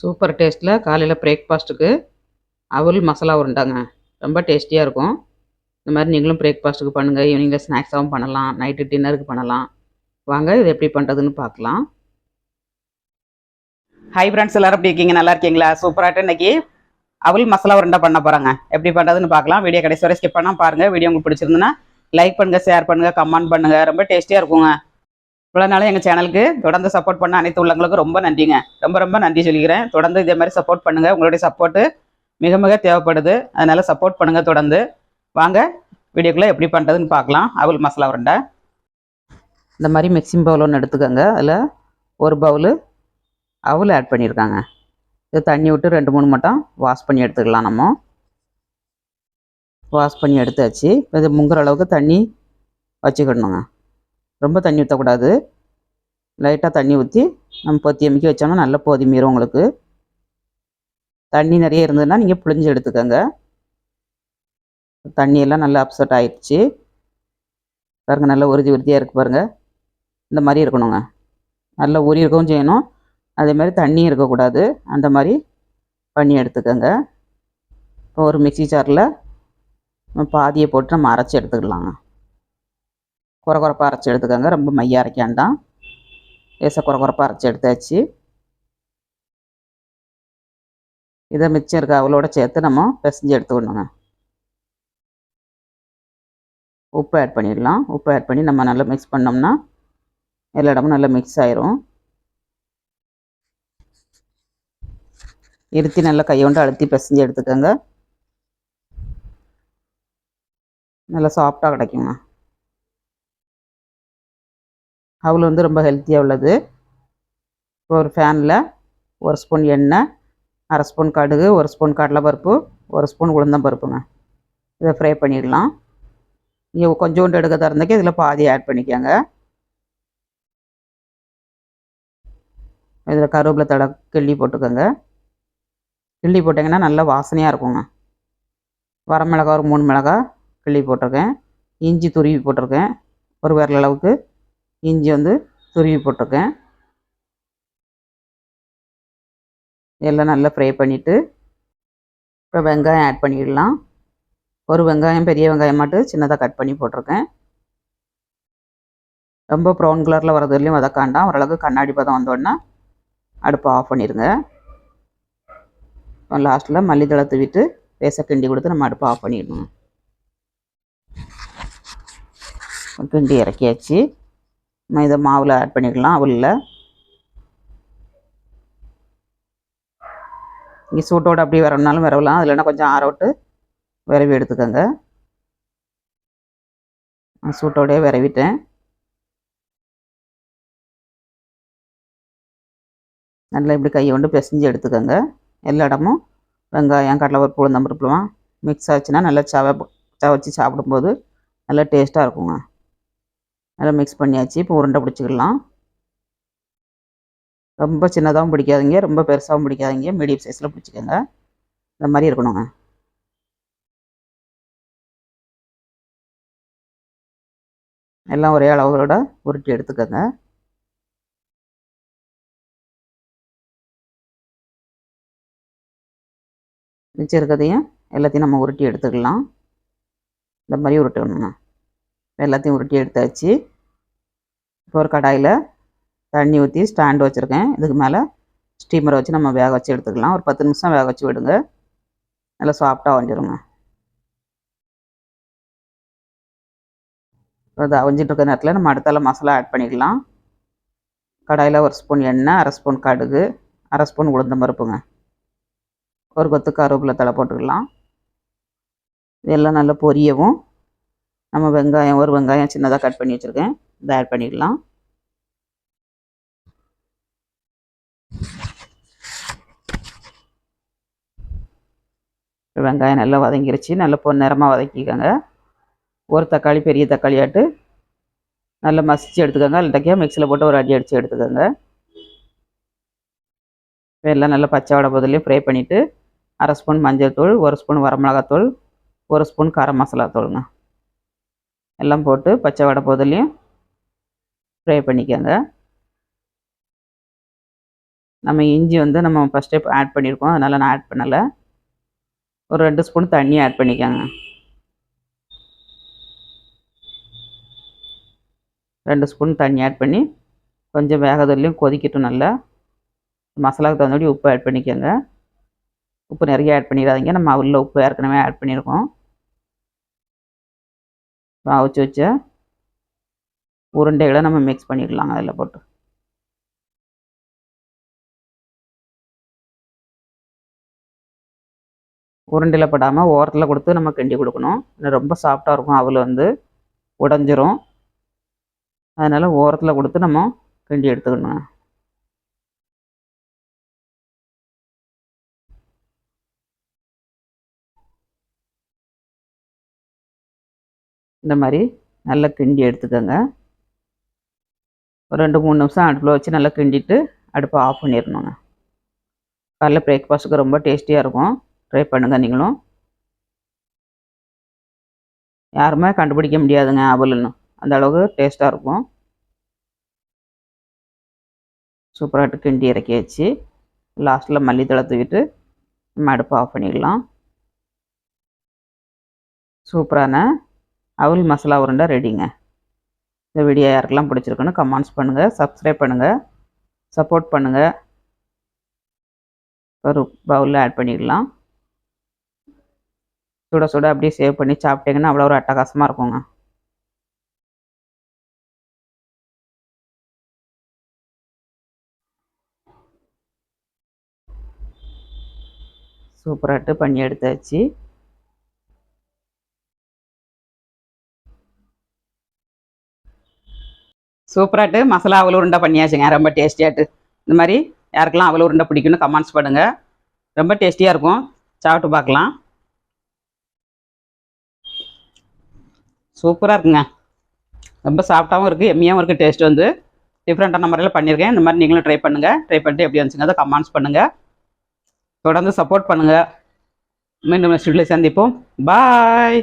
Super டேஸ்ட்டில் காலையில் பிரேக்ஃபாஸ்ட்டுக்கு அவல் மசாலா உருண்டாங்க. ரொம்ப டேஸ்டியாக இருக்கும். இந்த மாதிரி நீங்களும் பிரேக்ஃபாஸ்ட்டுக்கு பண்ணுங்கள் ஈவினிங்கில் ஸ்நாக்ஸாகவும் பண்ணலாம். நைட்டு டின்னருக்கு பண்ணலாம். வாங்க இது எப்படி பண்ணுறதுன்னு பார்க்கலாம். ஹை ஃப்ரெண்ட்ஸ் எல்லாரும் எப்படி இருக்கீங்க? நல்லா இருக்கீங்களா? சூப்பராகிட்டு இன்னைக்கு அவல் மசாலா உருண்டை பண்ண போகிறாங்க எப்படி பண்ணுறதுன்னு பார்க்கலாம். வீடியோ கடைசி வரை ஸ்கிப் பண்ணால் பாருங்கள் வீடியோ உங்களுக்கு பிடிச்சிருந்துன்னா லைக் பண்ணுங்கள் ஷேர் பண்ணுங்கள் கமெண்ட் பண்ணுங்கள் ரொம்ப டேஸ்டியாக இருக்குங்க. இவ்வளோ நாளும் எங்கள் சேனலுக்கு தொடர்ந்து சப்போர்ட் பண்ண அனைத்து உள்ளவங்களுக்கும் ரொம்ப நன்றிங்க. ரொம்ப ரொம்ப நன்றி சொல்லிக்கிறேன். தொடர்ந்து இதே மாதிரி சப்போர்ட் பண்ணுங்கள் உங்களுடைய சப்போர்ட்டு மிக மிக தேவைப்படுது. அதனால் சப்போர்ட் பண்ணுங்கள் தொடர்ந்து. வாங்க வீடியோக்குள்ளே எப்படி பண்ணுறதுன்னு பார்க்கலாம். அவல் மசாலா உருண்டை. இந்த மாதிரி மிக்சிங் பவுல் ஒன்று எடுத்துக்கோங்க. அதில் ஒரு பவுலு அவல் ஆட் பண்ணியிருக்காங்க இது தண்ணி விட்டு ரெண்டு மூணு மட்டும் வாஷ் பண்ணி எடுத்துக்கலாம் நம்ம. வாஷ் பண்ணி எடுத்தாச்சு. இது முங்குற அளவுக்கு தண்ணி வச்சுக்கிடணுங்க ரொம்ப தண்ணி ஊற்றக்கூடாது லைட்டாக தண்ணி ஊற்றி நம்ம பொத்தி அமைக்க வச்சோம்னா நல்லா போதி மீறும் உங்களுக்கு. தண்ணி நிறைய இருந்ததுன்னா நீங்கள் புளிஞ்சு எடுத்துக்கோங்க. தண்ணியெல்லாம் நல்லா அப்செட் ஆயிடுச்சு. பாருங்க நல்லா உறுதி உறுதியாக இருக்குது பாருங்கள் இந்த மாதிரி இருக்கணுங்க. நல்லா உரி இருக்கவும் செய்யணும். அதே மாதிரி தண்ணியும் இருக்கக்கூடாது. அந்த மாதிரி பண்ணி எடுத்துக்கோங்க. இப்போ ஒரு மிக்ஸி ஜாரில் பாதியை போட்டு நம்ம அரைச்சி எடுத்துக்கலாங்க. குறகுறப்பாக அரைச்சி எடுத்துக்கோங்க. ரொம்ப மைய அரைக்காண்டாம் லேசாக குறகுறப்பாக அரைச்சி எடுத்தாச்சு. இதை மிச்சம் இருக்க அவளோட சேர்த்து நம்ம பிசைஞ்சு எடுத்துக்கணுங்க. உப்பு ஆட் பண்ணிடலாம். உப்பு ஆட் பண்ணி நம்ம நல்லா மிக்ஸ் பண்ணோம்னா எல்லா இடமும் நல்லா மிக்ஸ் ஆயிரும். இருத்தி நல்லா கையொண்டு அழுத்தி பிசைஞ்சு எடுத்துக்கோங்க. நல்லா சாஃப்டாக கிடைக்குங்க. அவள் வந்து ரொம்ப ஹெல்த்தியாக உள்ளது. ஒரு ஃபேனில் ஒரு ஸ்பூன் எண்ணெய் அரை ஸ்பூன் கடுகு ஒரு ஸ்பூன் கடலைப்பருப்பு ஒரு ஸ்பூன் உளுந்தம்பருப்புங்க இதை ஃப்ரை பண்ணிடலாம். நீங்கள் கொஞ்சோண்டு எடுக்க திறந்தக்கே இதில் பாதி ஆட் பண்ணிக்கோங்க. இதில் கருவேப்பிலை தடை கிள்ளி போட்டுக்கோங்க. கிள்ளி போட்டிங்கன்னா நல்லா வாசனையாக இருக்குங்க. வரமிளகா ஒரு மூணு மிளகா கிள்ளி போட்டிருக்கேன். இஞ்சி துருவி போட்டிருக்கேன். ஒரு விரல் அளவுக்கு. இஞ்சி வந்து துருவி போட்டிருக்கேன். எல்லாம் நல்லா ஃப்ரை பண்ணிவிட்டு இப்போ வெங்காயம் ஆட் பண்ணிடலாம். ஒரு வெங்காயம் பெரிய வெங்காயம் மட்டும் சின்னதாக கட் பண்ணி போட்டிருக்கேன். ரொம்ப ப்ரௌன் கலரில் வரது வதக்காண்டாம் ஓரளவுக்கு கண்ணாடி பதம் வந்தோடனே அடுப்பை ஆஃப் பண்ணிடுங்க லாஸ்ட்டில் மல்லித்தழை தூவிட்டு லேசாக கிண்டி கொடுத்து நம்ம அடுப்பை ஆஃப் பண்ணிடணும். கிண்டி இறக்கியாச்சு. இதை மாவில் ஆட் பண்ணிக்கலாம். அவளில் இங்கே சூட்டோடு அப்படியே வரணுனாலும் விரவலாம். அது இல்லைன்னா கொஞ்சம் ஆரோட்டு விரவி எடுத்துக்கோங்க. சூட்டோடையே விரவிட்டேன். நல்லா இப்படி கையை கொண்டு பிசைஞ்சு எடுத்துக்கோங்க. எல்லா இடமும் வெங்காயம் கடலைப்பருப்பு உளுந்தம்பருப்புலாம் மிக்ஸ் ஆச்சுன்னா நல்லா சவ சவச்சு சாப்பிடும்போது நல்லா டேஸ்ட்டாக இருக்குங்க. நல்லா மிக்ஸ் பண்ணியாச்சு. இப்போ உருண்டை பிடிச்சிக்கலாம். ரொம்ப சின்னதாகவும் பிடிக்காதீங்க. ரொம்ப பெருசாகவும் பிடிக்காதீங்க. மீடியம் சைஸில் பிடிச்சிக்கோங்க. இந்த மாதிரி இருக்கணுங்க. எல்லாம் ஒரே அளவோட உருட்டி எடுத்துக்கோங்க. மிச்சம் இருக்கிறதையும் எல்லாத்தையும் நம்ம உருட்டி எடுத்துக்கலாம். இந்த மாதிரி உருட்டணுங்க. எல்லாத்தையும் உருட்டி எடுத்தாச்சு. இப்போ ஒரு கடாயில் தண்ணி ஊற்றி ஸ்டாண்டு வச்சுருக்கேன். இதுக்கு மேலே ஸ்டீமரை வச்சு நம்ம வேக வச்சு எடுத்துக்கலாம். ஒரு பத்து நிமிஷம் வேக வச்சு விடுங்க. நல்லா சாஃப்டாக வந்துடுங்க அது அவஞ்சிட்டு இருக்க நேரத்தில் நம்ம அடுத்தால மசாலா ஆட் பண்ணிக்கலாம். கடாயில் ஒரு ஸ்பூன் எண்ணெய் அரை ஸ்பூன் கடுகு அரை ஸ்பூன் உளுந்தம் பருப்புங்க. ஒரு கொத்து கருவேப்பிலை தலை போட்டுக்கலாம். இதெல்லாம் நல்லா பொரியவும். நம்ம வெங்காயம் ஒரு வெங்காயம் சின்னதாக கட் பண்ணி வச்சுருக்கேன். இதை ஆட் பண்ணிக்கலாம் வெங்காயம் நல்லா வதங்கிருச்சு. நல்லா பொன்னிறமாக வதக்கிக்கோங்க. ஒரு தக்காளி பெரிய தக்காளி ஆட்டு. நல்லா மசிச்சு எடுத்துக்கோங்க. இல்லாட்டிக்கா மிக்சியில் போட்டு ஒரு அடி அடித்து எடுத்துக்கோங்க. எல்லாம் நல்லா பச்சை வடை பதிலையும் ஃப்ரை பண்ணிவிட்டு அரை ஸ்பூன் மஞ்சள் தூள் ஒரு ஸ்பூன் வரமிளகாத்தூள் ஒரு ஸ்பூன் கரம் மசாலா தூளுங்க. எல்லாம் போட்டு பச்சை வடை போதிலையும் ஃப்ரை பண்ணிக்கோங்க. நம்ம இஞ்சி வந்து நம்ம ஃபஸ்ட்டே ஆட் பண்ணியிருக்கோம் அதனால் நான் ஆட் பண்ணலை. ஒரு ரெண்டு ஸ்பூன் தண்ணி ஆட் பண்ணிக்கோங்க. ரெண்டு ஸ்பூன் தண்ணி ஆட் பண்ணி கொஞ்சம் வேகதுலையும் கொதிக்கட்டும் நல்லா. மசாலாவுக்கு தகுந்தபடி உப்பு ஆட் பண்ணிக்கோங்க. உப்பு நிறைய ஆட் பண்ணிடாதீங்க. நம்ம உள்ள உப்பு ஏற்கனவே ஆட் பண்ணியிருக்கோம் அவிச்சு வச்ச உருண்டைகளை நம்ம மிக்ஸ் பண்ணிக்கலாம் அதில் போட்டு. உருண்டையில் படாமல் ஓரத்தில் கொடுத்து நம்ம கிண்டி கொடுக்கணும். இன்னும் ரொம்ப சாஃப்டாக இருக்கும் அவள் வந்து. உடஞ்சிரும். அதனால் ஓரத்தில் கொடுத்து நம்ம கிண்டி எடுத்துக்கணும் இந்த மாதிரி நல்லா கிண்டி எடுத்துக்கோங்க. ஒரு ரெண்டு மூணு நிமிஷம் அடுப்பில் வச்சு நல்லா கிண்டிட்டு அடுப்பை ஆஃப் பண்ணிடணுங்க. காலைல பிரேக்ஃபாஸ்ட்டுக்கு ரொம்ப டேஸ்டியாக இருக்கும். ட்ரை பண்ணுங்கள் நீங்களும். யாருமே கண்டுபிடிக்க முடியாதுங்க அவலுன்னு அந்த அளவுக்கு டேஸ்ட்டாக இருக்கும். சூப்பராகிட்டு கிண்டி இறக்கி வச்சு லாஸ்ட்டில் மல்லித்தழை தூக்கிட்டு நம்ம அடுப்பை ஆஃப் பண்ணிடலாம். சூப்பரான அவல் மசாலா உருண்டை ரெடிங்க இந்த வீடியோ யாருக்கெல்லாம் பிடிச்சிருக்குன்னு கமெண்ட்ஸ் பண்ணுங்கள் சப்ஸ்கிரைப் பண்ணுங்கள் சப்போர்ட் பண்ணுங்கள் ஒரு பவுலில் ஆட் பண்ணிக்கலாம் சுட சுட அப்படியே சேவ் பண்ணி சாப்பிட்டீங்கன்னா அவ்வளோ ஒரு அட்டகாசமாக இருக்குங்க. சூப்பராகட்டு பண்ணி எடுத்தாச்சு. சூப்பராட்டு மசாலா அவல் உருண்டை பண்ணியாச்சுங்க. ரொம்ப டேஸ்டியாட்டு இந்த மாதிரி யாருக்கெல்லாம் அவல் உருண்டை பிடிக்கும்னு கமெண்ட்ஸ் பண்ணுங்கள் ரொம்ப டேஸ்டியாக இருக்கும். சாப்பிட்டு பார்க்கலாம். சூப்பராக இருக்குங்க. ரொம்ப சாஃப்டாகவும் இருக்குது எம்மியாகவும் இருக்குது டேஸ்ட் வந்து. டிஃப்ரெண்ட்டான முறையில் பண்ணியிருக்கேன். இந்த மாதிரி நீங்களும் ட்ரை பண்ணுங்கள் ட்ரை பண்ணிட்டு எப்படி வந்துச்சுங்க அதை கமெண்ட்ஸ் பண்ணுங்கள் தொடர்ந்து சப்போர்ட் பண்ணுங்கள் மீண்டும் நெக்ஸ்ட் சந்திப்போம். பாய்